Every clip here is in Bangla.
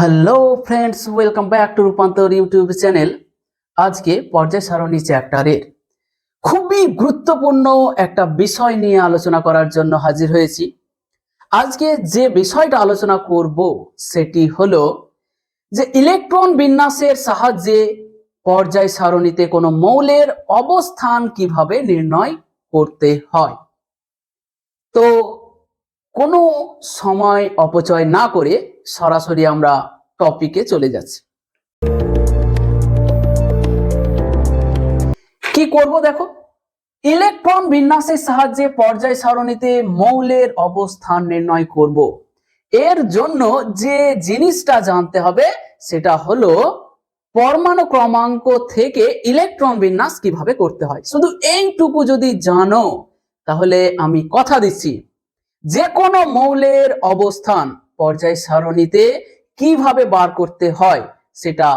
Hello friends welcome back to Rupantor YouTube channel আজকে পর্যায় সারণী চ্যাপ্টারের খুবই গুরুত্বপূর্ণ একটা বিষয় নিয়ে আলোচনা করার জন্য হাজির হয়েছি। আজকে যে বিষয়টা আলোচনা করব সেটি হলো যে ইলেকট্রন বিন্যাসের সাহায্যে পর্যায় সারণীতে কোনো মৌলের অবস্থান কীভাবে নির্ণয় করতে হয়। তো কোনো সময় অপচয় না করে সরাসরি আমরা টপিকে চলে যাচ্ছি। কি করব দেখো? ইলেকট্রন বিন্যাসের সাহায্যে পর্যায় সারণীতে মৌলের অবস্থান নির্ণয় করব। এর জন্য যে জিনিসটা জানতে হবে, সেটা হলো পরমাণু ক্রমাঙ্ক থেকে ইলেকট্রন বিন্যাস কীভাবে করতে হয়। শুধু এইটুকু যদি জানো, তাহলে আমি কথা দিচ্ছি। যে কোনো মৌলের অবস্থান পর্যায় সারণীতে কীভাবে বার করতে হয় সেটা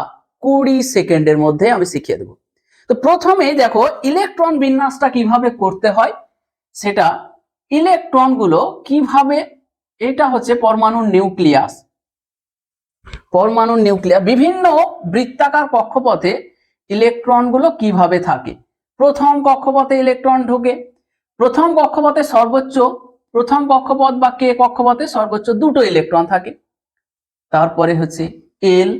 কুড়ি সেকেন্ডের মধ্যে আমি শিখিয়ে দেবো। তো প্রথমে দেখো, ইলেকট্রন বিন্যাসটা কীভাবে করতে হয় সেটা ইলেকট্রনগুলো কীভাবে, এটা হচ্ছে পরমাণুর নিউক্লিয়াস। পরমাণুর নিউক্লিয়াস, বিভিন্ন বৃত্তাকার কক্ষপথে ইলেকট্রনগুলো কীভাবে থাকে? প্রথম কক্ষপথে ইলেকট্রন ঢোকে, প্রথম কক্ষপথে সর্বোচ্চ, প্রথম কক্ষপথ বা কে কক্ষপথে সর্বোচ্চ দুটো ইলেকট্রন থাকে। তারপরে হচ্ছে এল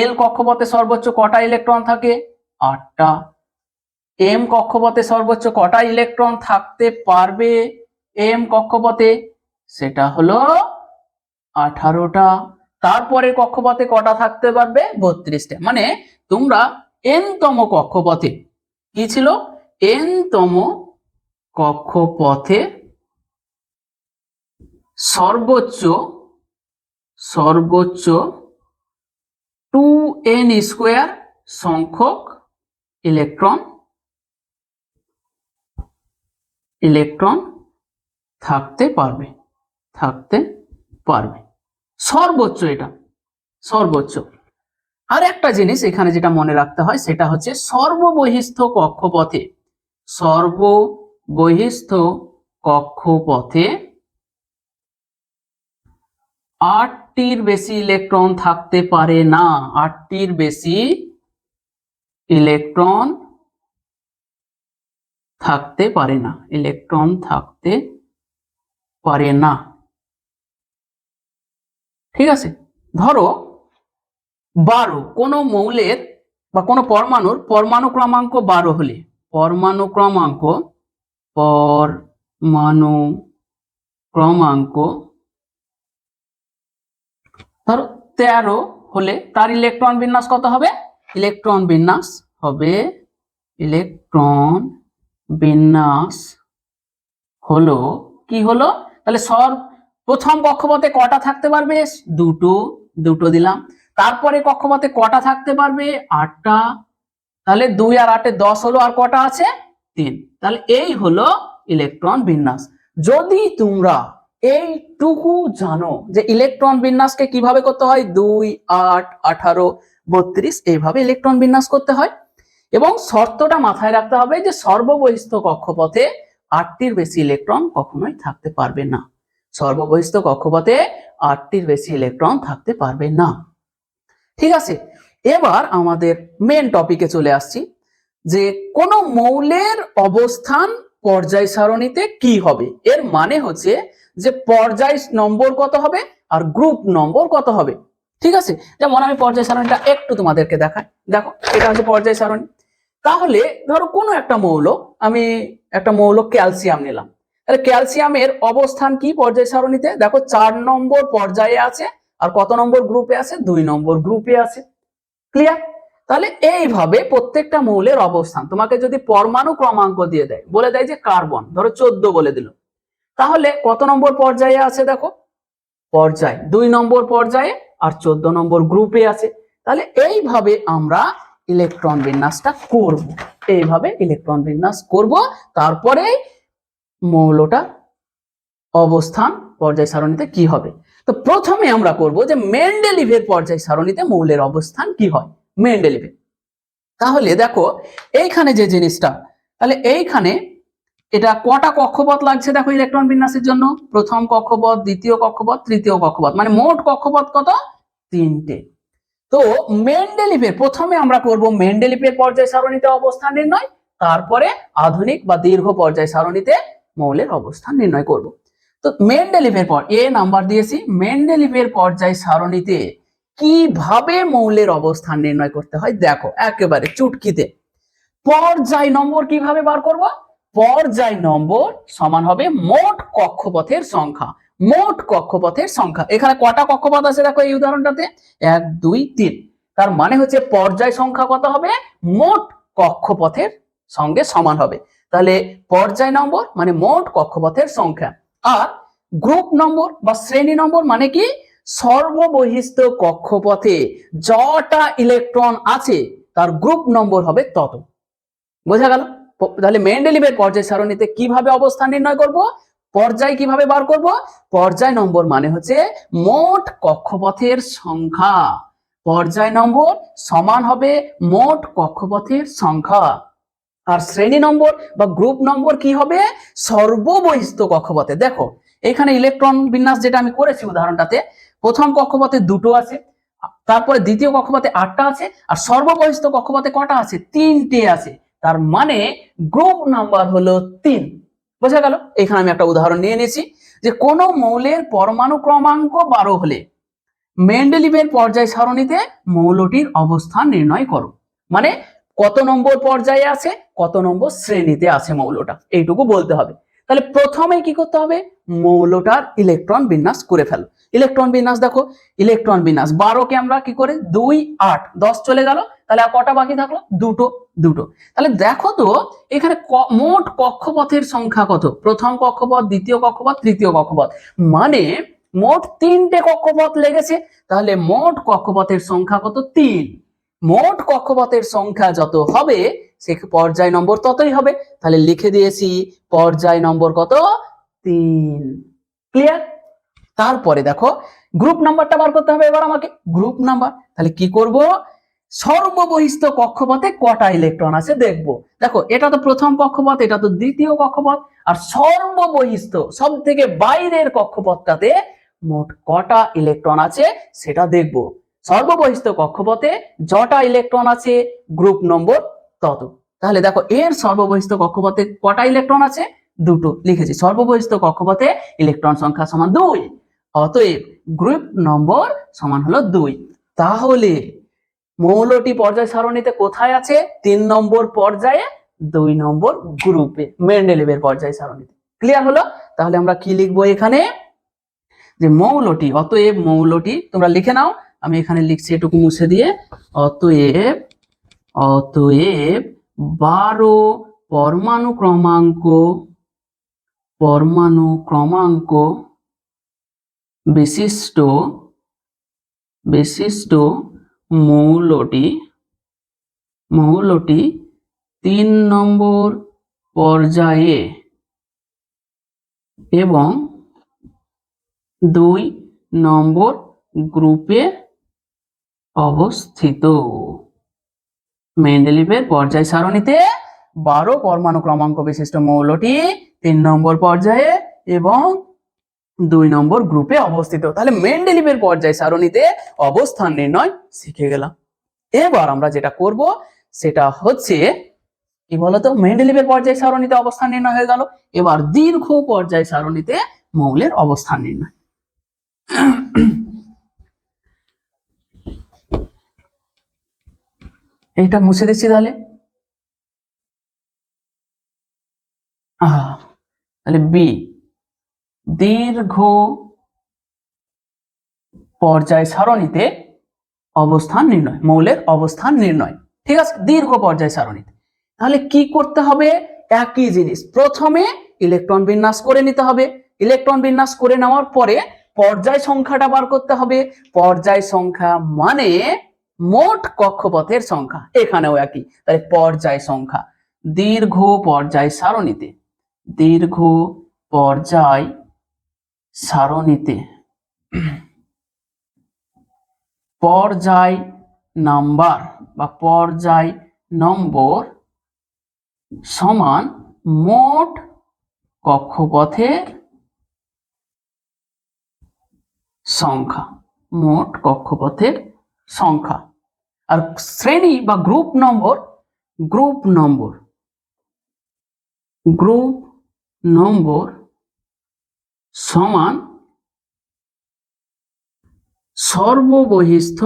এল কক্ষপথে সর্বোচ্চ কটা ইলেকট্রন থাকে? আটটা। এম কক্ষপথে সর্বোচ্চ কটা ইলেকট্রন থাকতে পারবে? এম কক্ষপথে, সেটা হলো আঠারোটা। তারপরে কক্ষপথে কটা থাকতে পারবে? বত্রিশটা। মানে তোমরা এন তম কক্ষপথে, কি ছিল? এন তম কক্ষপথে সর্বোচ্চ সর্বোচ্চ টু এন স্কোয়ার সংখ্যক ইলেকট্রন ইলেকট্রন থাকতে পারবে থাকতে পারবে। সর্বোচ্চ এটা, সর্বোচ্চ। আর একটা জিনিস এখানে যেটা মনে রাখতে হয়, সেটা হচ্ছে সর্ববহিস্থ কক্ষপথে সর্ববহিস্থ কক্ষপথে আটটির বেশি ইলেকট্রন থাকতে পারে না। আটটির বেশি ইলেকট্রন থাকতে পারে না। ইলেকট্রন থাকতে পারে না। ঠিক আছে? ধরো, বারো, কোনো মৌলের বা কোনো পরমাণুর পরমাণু ক্রমাঙ্ক বারো হলে, পরমাণু ক্রমাঙ্ক পরমাণু ক্রমাঙ্ক ধরো তেরো হলে তার ইলেকট্রন বিন্যাস কত হবে? ইলেকট্রন বিন্যাস হবে ইলেকট্রন বিন্যাস হলো কি হলো? তাহলে সর প্রথম কক্ষপথে কটা থাকতে পারবে? দুটো দুটো দিলাম। তারপরে কক্ষপথে কটা থাকতে পারবে? আটটা। তাহলে দুই আর আটে দশ হলো আর কটা আছে? তিন। তাহলে এই হলো ইলেকট্রন বিন্যাস। যদি তোমরা এইটুকু জানো যে ইলেকট্রন বিন্যাসকে কীভাবে করতে হয়? দুই, আট, আঠারো, বত্রিশ, এইভাবে ইলেকট্রন বিন্যাস করতে হয়। এবং শর্তটা মাথায় রাখতে হবে যে সর্ববহিস্থ কক্ষপথে আটটির বেশি ইলেকট্রন কখনোই থাকতে পারবে না। সর্ববহিস্থ কক্ষপথে আটটির বেশি ইলেকট্রন থাকতে পারবে না। ঠিক আছে, এবার আমাদের মেন টপিকে চলে আসছি যে কোন মৌলের অবস্থান পর্যায় সারণীতে কি হবে? এর মানে হচ্ছে যে পর্যায় নম্বর কত হবে আর গ্রুপ নম্বর কত হবে। ঠিক আছে? যেমন আমি পর্যায় সারণীটা একটু তোমাদেরকে দেখাই। দেখো, এটা হচ্ছে পর্যায় সারণী। তাহলে ধরো কোনো একটা মৌল, আমি একটা মৌল ক্যালসিয়াম নিলাম। তাহলে ক্যালসিয়ামের অবস্থান কি পর্যায় সারণীতে? দেখো, চার নম্বর পর্যায়ে আছে আর কত নম্বর গ্রুপে আছে? দুই নম্বর গ্রুপে আছে। ক্লিয়ার তাহলে এইভাবে প্রত্যেকটা মৌলের অবস্থান। তোমাকে যদি পরমাণু ক্রমাঙ্ক দিয়ে দেয়, বলে দেয় যে কার্বন ধরো চোদ্দ বলে দিল। তাহলে কত নম্বর পর্যায়ে আছে দেখো? পর্যায়। দুই নম্বর পর্যায়ে আর চোদ্দ নম্বর গ্রুপে আছে। তাহলে এইভাবে আমরা ইলেকট্রন বিন্যাসটা করব। এইভাবে ইলেকট্রন বিন্যাস করব। তারপরে মৌলটা অবস্থান পর্যায় সারণীতে কি হবে? তো প্রথমে আমরা করব যে মেন্ডেলিভের পর্যায় সারণীতে মৌলের অবস্থান কি হয়? মেন্ডেলিভে তাহলে দেখো, এইখানে যে জিনিসটা, তাহলে এইখানে এটা কটা কক্ষপথ লাগছে দেখো ইলেকট্রন বিন্যাসের জন্য? প্রথম কক্ষপথ, দ্বিতীয় কক্ষপথ, তৃতীয় কক্ষপথ। মানে মোট কক্ষপথ কত? তিনটে। তো মেন্ডেলিভের, প্রথমে আমরা করব মেন্ডেলিভের পর্যায় সারণীতে অবস্থান নির্ণয়, তারপরে আধুনিক বা দীর্ঘ পর্যায় সারণীতে মৌলের অবস্থান নির্ণয় করব। তো মেন্ডেলিভের পর, এ নাম্বার দিয়েছি, মেন্ডেলিভের পর্যায় সারণীতে কীভাবে মৌলের অবস্থান নির্ণয় করতে হয়? দেখো, একেবারে চুটকিতে। পর্যায় নম্বর কীভাবে বার করব? পর্যায় নম্বর সমান হবে মোট কক্ষপথের সংখ্যা। মোট কক্ষপথের সংখ্যা। এখানে কটা কক্ষপথ আছে দেখো এই উদাহরণটাতে? এক, দুই, তিন। তার মানে হচ্ছে পর্যায় সংখ্যা কত হবে? মোট কক্ষপথের সঙ্গে সমান হবে। তাহলে পর্যায় নম্বর মানে মোট কক্ষপথের সংখ্যা। আর গ্রুপ নম্বর বা শ্রেণি নম্বর মানে কি? সর্ববহিস্থ কক্ষপথে যটা ইলেকট্রন আছে, তার গ্রুপ নম্বর হবে তত। বোঝা গেল? তাহলে মেন্ডেলিভের পর্যায় সারণীতে কীভাবে অবস্থান নির্ণয় করব? পর্যায় কীভাবে বার করব? পর্যায় নম্বর মানে হচ্ছে মোট কক্ষপথের সংখ্যা। পর্যায় নম্বর সমান হবে মোট কক্ষপথের সংখ্যা। আর শ্রেণি নম্বর বা গ্রুপ নম্বর কি হবে? সর্ববহিস্থ কক্ষপথে। দেখো, এখানে ইলেকট্রন বিন্যাস যেটা আমি করেছি উদাহরণটাতে, প্রথম কক্ষপথে দুটো আছে, তারপরে দ্বিতীয় কক্ষপথে আটটা আছে, আর সর্ববহিস্থ কক্ষপথে কটা আছে? তিনটে আছে। তার মানে গ্রুপ নাম্বার হলো তিন। বোঝা গেল? এখানে আমি একটা উদাহরণ নিয়ে নিয়েছি যে কোনো মৌলের পরমাণু ক্রমাঙ্ক বারো হলে মেন্ডেলিভের পর্যায় সারণীতে মৌলটির অবস্থান নির্ণয় করো। মানে কত নম্বর পর্যায়ে আছে, কত নম্বর শ্রেণীতে আছে মৌলটা। এইটুকু বলতে হবে। তাহলে প্রথমে কি করতে হবে? মৌলটার ইলেকট্রন বিন্যাস করে ফেলো। ইলেকট্রন বিন্যাস দেখো, ইলেকট্রন বিন্যাস। বারোকে আমরা কি করে? দুই, আট, দশ চলে গেল। তাহলে আর কটা বাকি থাকল? দুটো দুটো। তাহলে দেখো তো, এখানে মোট কক্ষপথের সংখ্যা কত? প্রথম কক্ষপথ, দ্বিতীয় কক্ষপথ, তৃতীয় কক্ষপথ। মানে মোট তিনটে কক্ষপথ লেগেছে, তাহলে মোট কক্ষপথের সংখ্যা কত? তিন। মোট কক্ষপথের সংখ্যা যত হবে, সে পর্যায় নম্বর ততই হবে। তাহলে লিখে দিয়েছি, পর্যায় নম্বর কত? তিন। ক্লিয়ার তারপরে দেখো গ্রুপ নাম্বারটা বার করতে হবে এবার আমাকে। গ্রুপ নাম্বার তাহলে কি করব? সর্ববহিস্থ কক্ষপথে কটা ইলেকট্রন আছে দেখব। দেখো, এটা তো প্রথম কক্ষপথ, এটা তো দ্বিতীয় কক্ষপথ, আর সর্ববহিস্থ সব থেকে বাইরের কক্ষপথটাতে মোট কটা ইলেকট্রন আছে সেটা দেখব। সর্ববহিস্থ কক্ষপথে যটা ইলেকট্রন আছে গ্রুপ নম্বর তত। তাহলে দেখো, এর সর্ববহিস্থ কক্ষপথে কটা ইলেকট্রন আছে? দুটো, লিখেছি। সর্ববহিস্থ কক্ষপথে ইলেকট্রন সংখ্যা সমান দুই, অতএব গ্রুপ নম্বর সমান হলো দুই। তাহলে মৌলটি পর্যায় সারণীতে কোথায় আছে? তিন নম্বর পর্যায়ে, দুই নম্বর গ্রুপে মেন্ডেলিভের পর্যায় সারণীতে। ক্লিয়ার হলো? তাহলে আমরা কি লিখব এখানে? যে মৌলটি, অতএব মৌলটি, তোমরা লিখে নাও। আমি এখানে লিখছি এটুকু মুছে দিয়ে। অতএব অতএব বারো পরমাণু ক্রমাঙ্ক পরমাণু ক্রমাঙ্ক বিশিষ্ট বিশিষ্ট মৌলটি মৌলটি তিন নম্বর পর্যায়ে এবং দুই নম্বর গ্রুপে অবস্থিত। মেন্ডেলিভের পর্যায় সারণীতে বারো পরমাণু ক্রমাঙ্ক বিশিষ্ট মৌলটি তিন নম্বর পর্যায়ে এবং দুই নম্বর গ্রুপে অবস্থিত। তাহলে মেন্ডেলিভের পর্যায় সারণীতে অবস্থান নির্ণয় শিখে গেলাম। এবার আমরা যেটা করব, সেটা হচ্ছে, কি বলতো? মেন্ডেলিভের পর্যায় সারণীতে অবস্থান নির্ণয় হয়ে গেল। এবার দীর্ঘ পর্যায় সারণীতে মৌলের অবস্থান নির্ণয়। এটা মুছে দিচ্ছি তাহলে। তাহলে বি। দীর্ঘ পর্যায় সারণীতে অবস্থান নির্ণয়, মৌলের অবস্থান নির্ণয়। ঠিক আছে? দীর্ঘ পর্যায় সারণীতে। তাহলে কি করতে হবে? একই জিনিস। প্রথমে ইলেকট্রন বিন্যাস করে নিতে হবে। ইলেকট্রন বিন্যাস করে নেওয়ার পরে পর্যায় সংখ্যাটা বার করতে হবে। পর্যায় সংখ্যা মানে মোট কক্ষপথের সংখ্যা। এখানেও একই। তাহলে পর্যায় সংখ্যা। দীর্ঘ পর্যায় সারণীতে। দীর্ঘ পর্যায় সারণীতে। পর্যায় নাম্বার বা পর্যায় নম্বর সমান মোট কক্ষপথের সংখ্যা, মোট কক্ষপথের সংখ্যা। আর শ্রেণি বা group number group number. Group number সমান সর্ববহিস্থ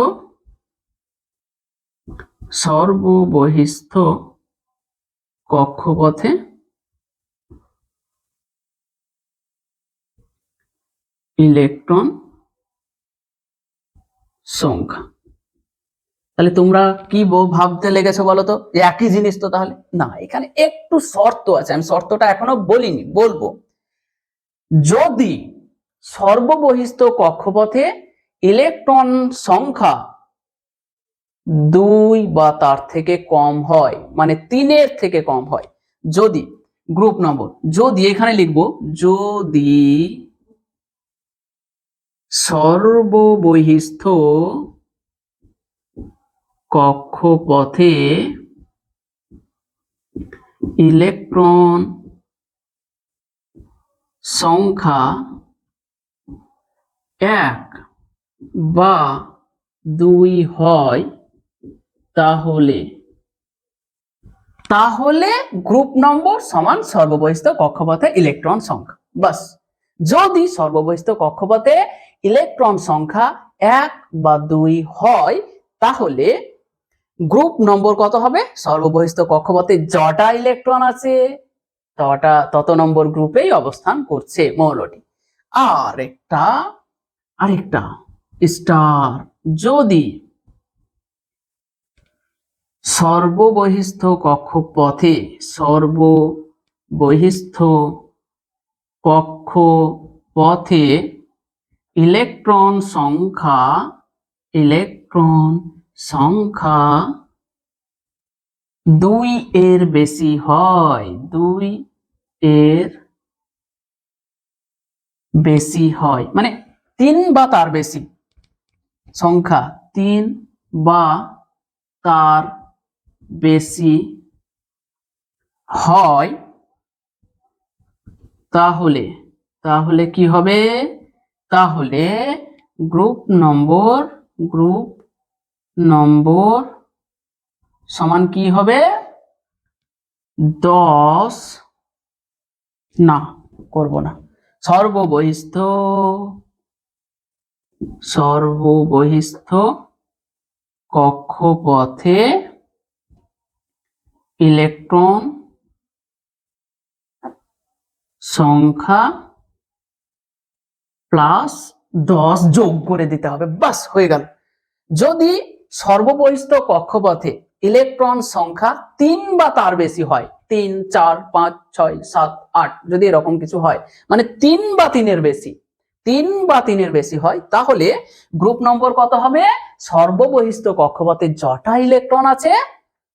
সর্ববহিস্থ কক্ষপথে ইলেকট্রন সংখ্যা। তাহলে তোমরা কি ভাবতে লেগেছো বলো তো? একই জিনিস তো তাহলে? না, এখানে একটু শর্ত আছে। আমি শর্তটা এখনও বলিনি, বলব। যদি সর্ববহিস্থ কক্ষপথে ইলেকট্রন সংখ্যা দুই বা তার থেকে কম হয় মানে তিনের থেকে কম হয়, যদি গ্রুপ নম্বর যদি এখানে লিখব, যদি সর্ববহিস্থ কক্ষপথে ইলেকট্রন সংখ্যা এক বা দুই হয় তাহলে তাহলে গ্রুপ নম্বর সমান সর্ববহিস্থ কক্ষপথে ইলেকট্রন সংখ্যা। বাস, যদি সর্ববহিস্থ কক্ষপথে ইলেকট্রন সংখ্যা এক বা দুই হয়, তাহলে গ্রুপ নম্বর কত হবে? সর্ববহিস্থ কক্ষপথে যটা ইলেকট্রন আছে। তটা তত নম্বর গ্রুপেই অবস্থান করছে মৌলটি। আর একটা আরেকটা, স্টার, যদি সর্ববহিস্থ কক্ষপথে সর্ববহিস্থ কক্ষপথে ইলেকট্রন সংখ্যা ইলেকট্রন সংখ্যা দুই এর বেশি হয়, দুই এর বেশি হয়। মানে তিন বা তার বেশি সংখ্যা, তিন বা তার বেশি হয়, তাহলে তাহলে কি হবে? তাহলে গ্রুপ নম্বর গ্রুপ নম্বর সমান কি হবে? দশ। না, করব না। সর্ববহিস্থ সর্ববহিস্থ কক্ষপথে ইলেকট্রন সংখ্যা প্লাস দশ যোগ করে দিতে হবে। বাস, হয়ে গেল। যদি সর্ববহিস্থ কক্ষপথে ইলেকট্রন সংখ্যা তিন বা তার বেশি হয়, তিন, চার, পাঁচ, ছয়, সাত, আট, যদি এরকম কিছু হয় মানে তিন বা তিনের বেশি, তিন বা তিনের বেশি হয়, তাহলে গ্রুপ নম্বর কত হবে? সর্ববহিস্থ কক্ষপথে যটা ইলেকট্রন আছে,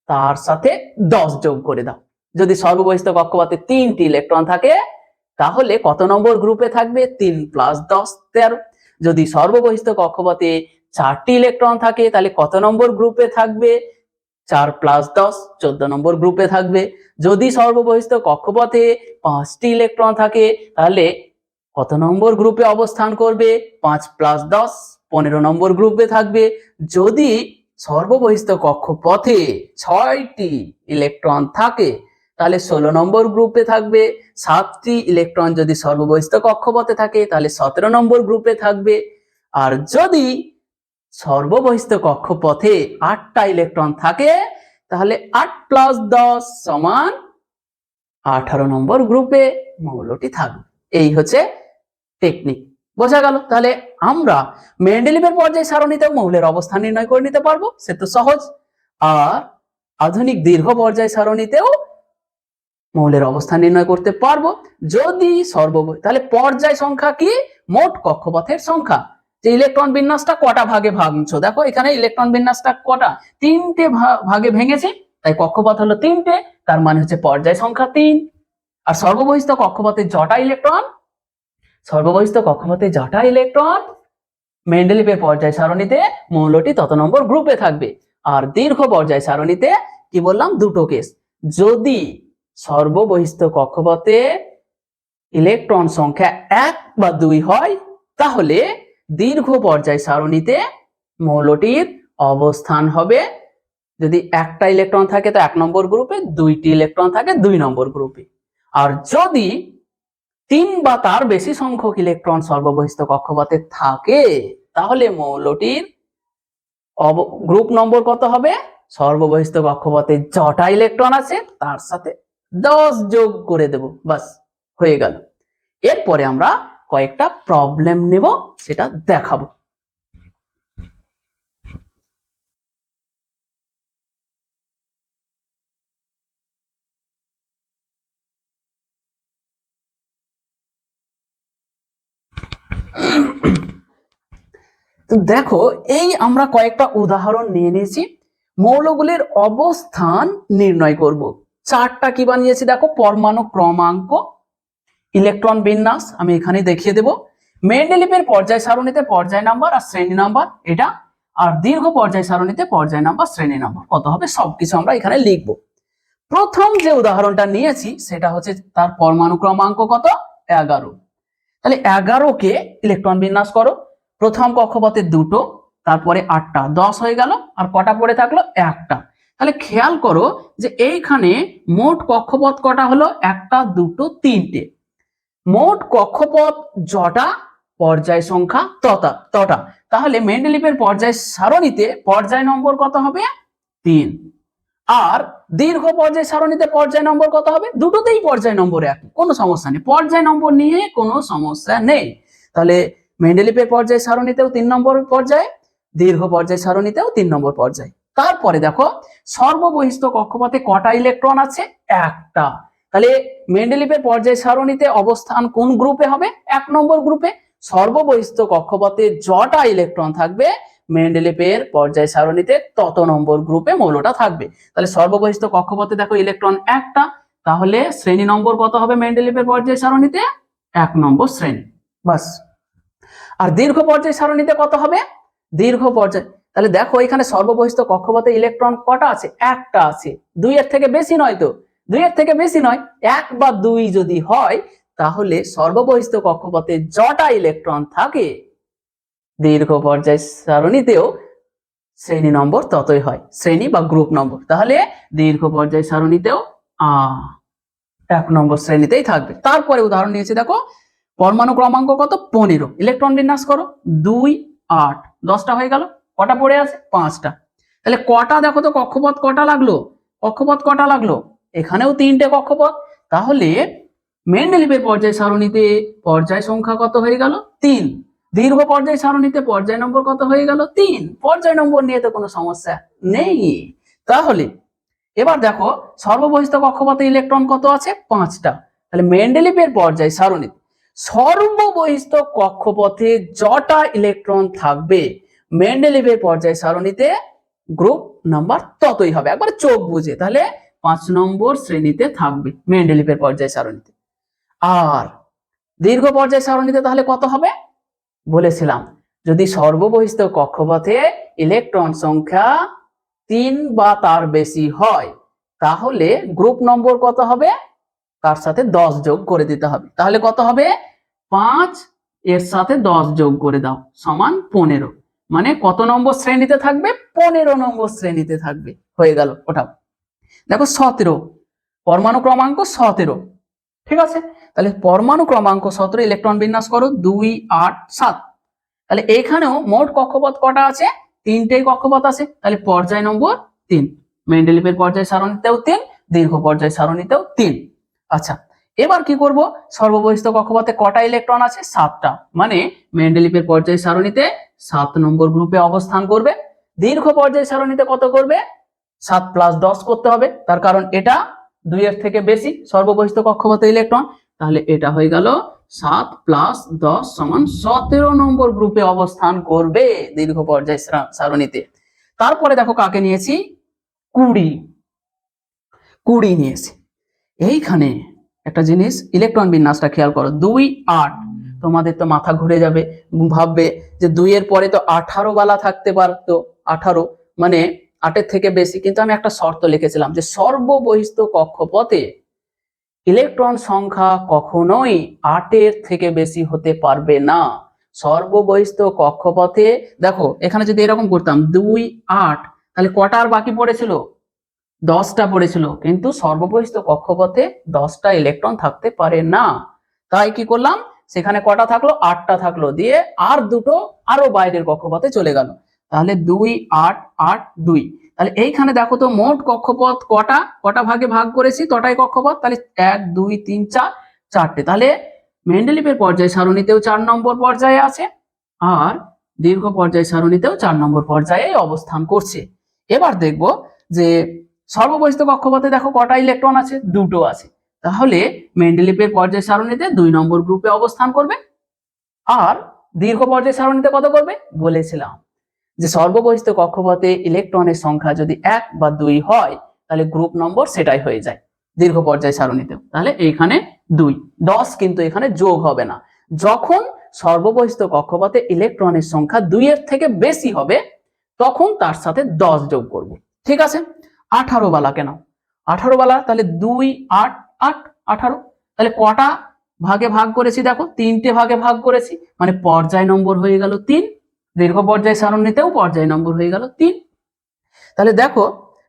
তার সাথে দশ যোগ করে দাও। যদি সর্ববহিস্থ কক্ষপথে তিনটি ইলেকট্রন থাকে, তাহলে কত নম্বর গ্রুপে থাকবে? তিন প্লাস দশ, তেরো। যদি সর্ববহিস্থ কক্ষপথে চারটি ইলেকট্রন থাকে, তাহলে কত নম্বর গ্রুপে থাকবে? চার প্লাস দশ, চোদ্দ নম্বর গ্রুপে থাকবে। যদি সর্ববহিস্থ কক্ষপথে পাঁচটি ইলেকট্রন থাকে, তাহলে কত নম্বর গ্রুপে অবস্থান করবে? পাঁচ প্লাস দশ, পনেরো নম্বর গ্রুপে থাকবে। যদি সর্ববহিস্থ কক্ষপথে ছয়টি ইলেকট্রন থাকে, তাহলে ষোলো নম্বর গ্রুপে থাকবে। সাতটি ইলেকট্রন যদি সর্ববহিস্থ কক্ষপথে থাকে, তাহলে সতেরো নম্বর গ্রুপে থাকবে। আর যদি সর্ববহিস্থ কক্ষপথে আটটা ইলেকট্রন থাকে, তাহলে আট প্লাস দশ সমান আঠারো নম্বর গ্রুপে মৌলটি থাকবে। এই হচ্ছে টেকনিক বোঝা গেল? তাহলে আমরা মেন্ডেলিভের পর্যায় সারণীতেও মৌলের অবস্থান নির্ণয় করে নিতে পারব, সে তো সহজ। আর আধুনিক দীর্ঘ পর্যায় সারণীতেও মৌলের অবস্থান নির্ণয় করতে পারব। যদি সর্ব তাহলে পর্যায় সংখ্যা কি? মোট কক্ষপথের সংখ্যা। যে ইলেকট্রন বিন্যাসটা কটা ভাগে ভাঙছো দেখো, এখানে ইলেকট্রন বিন্যাসটা কটা? তিনটে ভাগে ভেঙেছে, তাই কক্ষপথ হলো তিনটে, তার মানে হচ্ছে পর্যায় সংখ্যা তিন। আর সর্ববহিস্থ কক্ষপথে জটা ইলেকট্রন, সর্ববহিস্থ কক্ষপথে জটা ইলেকট্রন মেন্ডেলিভের পর্যায় সারণীতে মৌলটি তত নম্বর গ্রুপে থাকবে। আর দীর্ঘ পর্যায় সারণীতে কি বললাম? দুটো কেস। যদি সর্ববহিস্থ কক্ষপথে ইলেকট্রন সংখ্যা এক বা দুই হয়, তাহলে দীর্ঘ পর্যায় সারণীতে মৌলটির অবস্থান হবে। যদি একটা ইলেকট্রন থাকে তো এক নম্বর গ্রুপে দুইটি ইলেকট্রন থাকে, দুই নম্বর গ্রুপে আর যদি তিন বা তার বেশি সংখ্যক ইলেকট্রন সর্ববহিষ্ঠ কক্ষপথে থাকে, তাহলে মৌলটির গ্রুপ নম্বর কত হবে? সর্ববহিষ্ঠ কক্ষপথে যটা ইলেকট্রন আছে, তার সাথে দশ যোগ করে দেব, বাস, হয়ে গেল। এরপরে আমরা কয়েকটা প্রবলেম নেব, সেটা দেখাবো। তো দেখো, এই আমরা কয়েকটা উদাহরণ নিয়ে নিয়েছি। মৌলগুলির অবস্থান নির্ণয় করব। চারটা কি বানিয়েছি দেখো, পরমাণু ক্রমাঙ্ক ইলেকট্রন বিন্যাস, আমি এখানে দেখিয়ে দেব। মেন্ডেলিপের পর্যায় সারণীতে পর্যায় নাম্বার আর শ্রেণি নাম্বার, এটা আর দীর্ঘ পর্যায় সারণীতে পর্যায় নাম্বার, শ্রেণি নাম্বার, কত হবে? সবকিছু আমরা এখানে লিখব। প্রথম যে উদাহরণটা নিয়েছি, সেটা হচ্ছে তার পরমাণু ক্রমাঙ্ক কত? এগারো। তাহলে এগারোকে ইলেকট্রন বিন্যাস করো? প্রথম কক্ষপথে দুটো, তারপরে আটটা, দশ হয়ে গেল, আর কটা পড়ে থাকল? একটা। তাহলে খেয়াল করো যে এইখানে মোট কক্ষপথ কটা হলো? একটা, দুটো, তিনটে। মোট কক্ষপথ জটা, পর্যায় সংখ্যা তটা তটা। তাহলে মেন্ডেলিপের পর্যায় সারণীতে পর্যায় নম্বর কত হবে? তিন। আর দীর্ঘ পর্যায় সারণীতে পর্যায় নম্বর কত হবে? দুটোতেই পর্যায় নম্বর এক। কোনো সমস্যা নেই। পর্যায় নম্বর নিয়ে কোনো সমস্যা নেই। তাহলে মেন্ডেলিপের পর্যায় সারণীতেও তিন নম্বর পর্যায়ে, দীর্ঘ পর্যায় সারণীতেও তিন নম্বর পর্যায়। তারপরে দেখো সর্ববহিষ্ঠ কক্ষপথে কটা ইলেকট্রন আছে? একটা। তাহলে মেন্ডেলিপের পর্যায় সারণীতে অবস্থান কোন গ্রুপে হবে? এক নম্বর গ্রুপে সর্ববহিষ্ঠ কক্ষপথে যটা ইলেকট্রন থাকবে মেন্ডেলিপের পর্যায় সারণীতে তত নম্বর গ্রুপে মৌলটা থাকবে। তাহলে সর্ববহিষ্ঠ কক্ষপথে দেখো ইলেকট্রন একটা, তাহলে শ্রেণি নম্বর কত হবে মেন্ডেলিপের পর্যায় সারণীতে? এক নম্বর শ্রেণি। বাস। আর দীর্ঘ পর্যায় সারণীতে কত হবে? দীর্ঘ পর্যায়। তাহলে দেখো এখানে সর্ববহিষ্ঠ কক্ষপথে ইলেকট্রন কটা আছে? একটা আছে। দুই এর থেকে বেশি নয় তো। দুই এর থেকে বেশি নয়, এক বা দুই যদি হয়, তাহলে সর্ববহিষ্ঠ কক্ষপথে যটা ইলেকট্রন থাকে। দীর্ঘ পর্যায় সারণীতেও শ্রেণি নম্বর ততই হয়, শ্রেণি বা গ্রুপ নম্বর। তাহলে দীর্ঘ পর্যায় সারণীতেও আহ এক নম্বর শ্রেণীতেই থাকবে। তারপরে উদাহরণ নিয়েছি দেখো, পরমাণু ক্রমাঙ্ক কত? পনেরো। ইলেকট্রন বিন্যাস করো, দুই, আট। দশটা হয়ে গেল, কটা পড়ে আছে? পাঁচটা। তাহলে কটা, দেখো তো, কক্ষপথ কটা লাগল? কক্ষপথ কটা লাগল? এখানেও তিনটে কক্ষপথ। তাহলে মেন্ডেলিপের পর্যায় সারণীতে পর্যায় সংখ্যা কত হয়ে গেল? তিন। দীর্ঘ পর্যায় সারণীতে পর্যায় নম্বর কত হয়ে গেল? তিন। পর্যায় নম্বর নিয়ে তো কোনো সমস্যা নেই। তাহলে এবার দেখো সর্ববহিষ্ঠ কক্ষপথে ইলেকট্রন কত আছে? পাঁচটা। তাহলে মেন্ডেলিপের পর্যায় সারণীতে সর্ববহিষ্ঠ কক্ষপথে যটা ইলেকট্রন থাকবে। মেন্ডেলিভের পর্যায় সারণীতে গ্রুপ নাম্বার ততই হবে। একবার চোখ বুঝে তাহলে পাঁচ নম্বর শ্রেণীতে থাকবে মেন্ডেলিভের পর্যায় সারণীতে। আর দীর্ঘ পর্যায় সারণীতে তাহলে কত হবে? বলেছিলাম, যদি সর্ববহিষ্ঠ কক্ষপথে ইলেকট্রন সংখ্যা তিন বা তার বেশি হয়, তাহলে গ্রুপ নম্বর কত হবে? তার সাথে দশ যোগ করে দিতে হবে। তাহলে কত হবে? পাঁচ, এর সাথে দশ যোগ করে দাও, সমান পনেরো। মানে কত নম্বর শ্রেণীতে থাকবে? পনেরো নম্বর শ্রেণীতে থাকবে। হয়ে গেল ওটা দেখো সতেরো। পরমাণু ক্রমাঙ্ক সতেরো। ঠিক আছে? তাহলে পরমাণু ক্রমাঙ্ক সতেরো, ইলেকট্রন বিন্যাস করো, দুই, আট, সাত। তাহলে এখানেও মোট কক্ষপথ কটা আছে? তিনটেই কক্ষপথ আছে। তাহলে পর্যায় নম্বর তিন। মেন্ডেলিপের পর্যায় সারণীতেও তিন, দীর্ঘ পর্যায় সারণীতেও তিন। আচ্ছা এবার কি করব? সর্ববহিষ্ঠ কক্ষপথে কটা ইলেকট্রন আছে? সাতটা। মানে মেন্ডেলিপের পর্যায় সারণীতে সাত নম্বর গ্রুপে অবস্থান করবে। দীর্ঘ পর্যায় সারণীতে কত করবে? সাত প্লাস দশ করতে হবে। তার কারণ এটা দুইয়ের থেকে বেশি সর্ববহিষ্ঠ কক্ষপথে ইলেকট্রন তাহলে এটা হয়ে গেল সাত প্লাস দশ সমান সতেরো নম্বর গ্রুপে অবস্থান করবে দীর্ঘ পর্যায় সারণীতে। তারপরে দেখো কাকে নিয়েছি? কুড়ি। কুড়ি নিয়েছি। এইখানে একটা জিনিস ইলেকট্রন বিন্যাসটা খেয়াল করো, দুই আট। তোমাদের তো মাথা ঘুরে যাবে, ভাববে যে দুইয়ের পরে তো আঠারো বালা থাকতে পারতো। আঠারো মানে আটের থেকে বেশি, কিন্তু আমি একটা শর্ত লিখেছিলাম যে সর্ববহিষ্ঠ কক্ষপথে ইলেকট্রন সংখ্যা কখনোই আটের থেকে বেশি হতে পারবে না। সর্ববহিস্থ কক্ষপথে, দেখো, এখানে যদি এরকম করতাম, দুই, আট, তাহলে কটার বাকি পড়েছিল? দশটা পড়েছিল, কিন্তু সর্ববহিস্থ কক্ষপথে দশটা ইলেকট্রন থাকতে পারে না। তাই কি করলাম? সেখানে কটা থাকল? আটটা থাকল, দিয়ে আর দুটো আরও বাইরের কক্ষপথে চলে গেল। তাহলে দুই আট আট দুই। তাহলে এইখানে দেখো তো মোট কক্ষপথ কটা? কটা ভাগে ভাগ করেছি? তটাই কক্ষপথ? তাহলে এক, দুই, তিন, চার, চারটে। তাহলে মেন্ডেলিপের পর্যায় সারণীতেও চার নম্বর পর্যায়ে আছে আর দীর্ঘ পর্যায় সারণীতেও চার নম্বর পর্যায়ে অবস্থান করছে। এবার দেখব যে সর্ববহিস্থ কক্ষপথে দেখো কটা ইলেকট্রন আছে? দুটো আছে। তাহলে মেন্ডেলিপের পর্যায় সারণীতে দুই নম্বর গ্রুপে অবস্থান করবে। আর দীর্ঘ পর্যায় সারণীতে কত করবে? বলেছিলাম। যে সর্ববহিস্থ কক্ষপথে ইলেকট্রনের সংখ্যা যদি এক বা দুই হয়, তাহলে গ্রুপ নম্বর সেটাই হয়ে যায়, দীর্ঘ পর্যায় সারণীতেও তাহলে এইখানে দুই। দশ কিন্তু এখানে যোগ হবে না। যখন সর্ববহিস্থ কক্ষপথে ইলেকট্রনের সংখ্যা দুইয়ের থেকে বেশি হবে, তখন তার সাথে দশ যোগ করব। ঠিক আছে? আঠারো বালা কেন? আঠারো বালা, তাহলে দুই, আট আট, আঠারো। তাহলে কটা ভাগে ভাগ করেছি দেখো? তিনটে ভাগে ভাগ করেছি মানে পর্যায় নম্বর হয়ে গেল তিন। দীর্ঘ পর্যায় সারণীতেও পর্যায় নম্বর হয়ে গেল তিন। তাহলে দেখো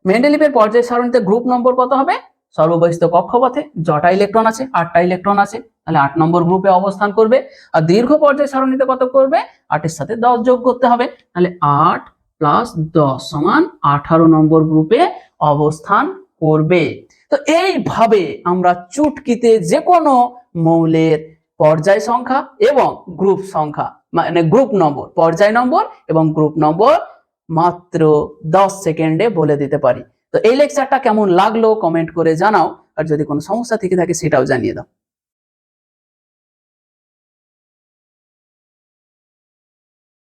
মেন্ডেলিপের পর্যায় সারণীতে গ্রুপ নম্বর কত হবে? সর্ববহিস্থ কক্ষপথে যটা ইলেকট্রন আছে, আটটা ইলেকট্রন আছে। তাহলে আট নম্বর গ্রুপে অবস্থান করবে। আর দীর্ঘ পর্যায় সারণীতে কত করবে? আটের সাথে দশ যোগ করতে হবে। তাহলে আট প্লাস দশ সমান আঠারো নম্বর গ্রুপে অবস্থান করবে। তো এইভাবে আমরা চুটকিতে যে কোনো মৌলের পর্যায় সংখ্যা এবং গ্রুপ সংখ্যা মানে গ্রুপ নম্বর, পর্যায় নম্বর এবং গ্রুপ নম্বর মাত্র দশ সেকেন্ডে বলে দিতে পারি। তো এই লেকচারটা কেমন লাগল কমেন্ট করে জানাও। আর যদি কোনো সমস্যা থেকে থাকে সেটাও জানিয়ে দাও।